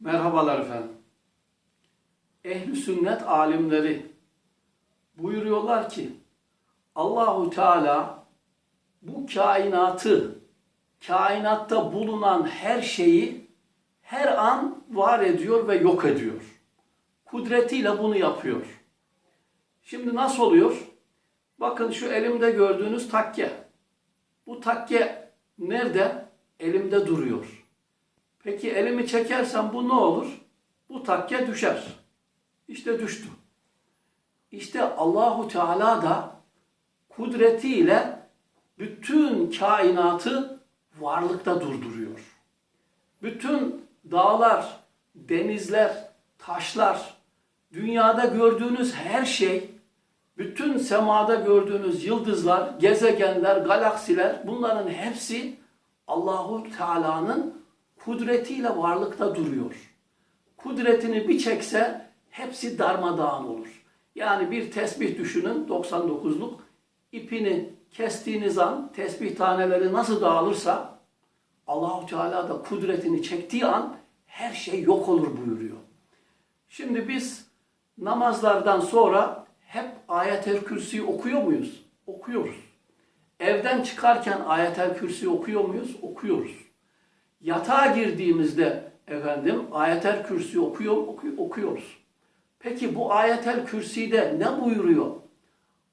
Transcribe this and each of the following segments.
Merhabalar efendim. Ehli sünnet alimleri buyuruyorlar ki Allahu Teala bu kainatı, kainatta bulunan her şeyi her an var ediyor ve yok ediyor. Kudretiyle bunu yapıyor. Şimdi nasıl oluyor? Bakın şu elimde gördüğünüz takke. Bu takke nerede? Elimde duruyor. Peki elimi çekersem bu ne olur? Bu takke düşer. İşte düştü. İşte Allahu Teala da kudretiyle bütün kainatı varlıkta durduruyor. Bütün dağlar, denizler, taşlar, dünyada gördüğünüz her şey, bütün semada gördüğünüz yıldızlar, gezegenler, galaksiler bunların hepsi Allahu Teala'nın kudretiyle varlıkta duruyor. Kudretini bir çekse hepsi darmadağın olur. Yani bir tesbih düşünün 99'luk ipini kestiğiniz an tesbih taneleri nasıl dağılırsa Allahu Teala da kudretini çektiği an her şey yok olur buyuruyor. Şimdi biz namazlardan sonra hep ayetel kürsi okuyor muyuz? Okuyoruz. Evden çıkarken ayetel kürsi okuyor muyuz? Okuyoruz. Yatağa girdiğimizde efendim ayetel kürsi okuyor, oku- okuyoruz. Peki bu ayetel kürside ne buyuruyor?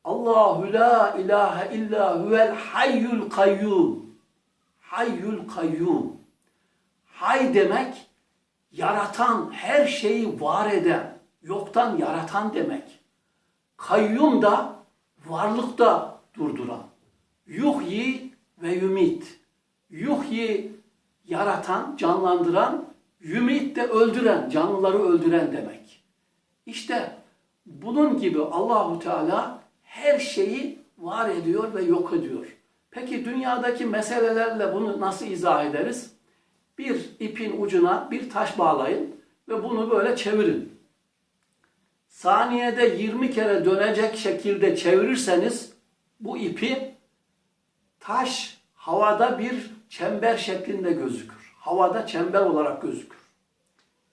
Allahu la ilahe illa huvel hayyul kayyum. Hayyul kayyum. Hay demek yaratan, her şeyi var eden, yoktan yaratan demek. Kayyum da varlıkta durduran. Yuhyi ve yumit. Yuhyi yaratan, canlandıran, yumit de öldüren, canlıları öldüren demek. İşte bunun gibi Allahu Teala her şeyi var ediyor ve yok ediyor. Peki dünyadaki meselelerle bunu nasıl izah ederiz? Bir ipin ucuna bir taş bağlayın ve bunu böyle çevirin. Saniyede 20 kere dönecek şekilde çevirirseniz bu ipi taş havada bir çember şeklinde gözükür. Havada çember olarak gözükür.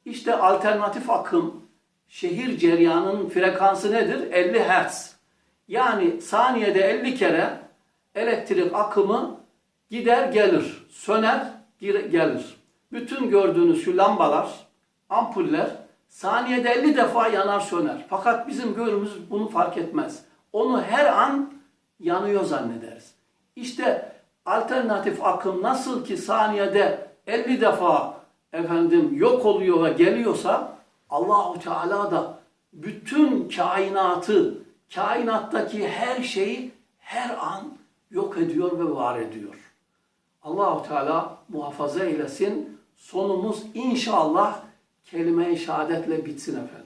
İşte alternatif akım, şehir ceryanının frekansı nedir? 50 Hz. Yani saniyede 50 kere elektrik akımı gider gelir, söner gelir. Bütün gördüğünüz şu lambalar, ampuller saniyede 50 defa yanar söner. Fakat bizim gözümüz bunu fark etmez. Onu her an yanıyor zannederiz. İşte alternatif akım nasıl ki saniyede 50 defa efendim yok oluyor ve geliyorsa Allahu Teala da bütün kainatı, kainattaki her şeyi her an yok ediyor ve var ediyor. Allahu Teala muhafaza eylesin. Sonumuz inşallah kelime-i şehadetle bitsin efendim.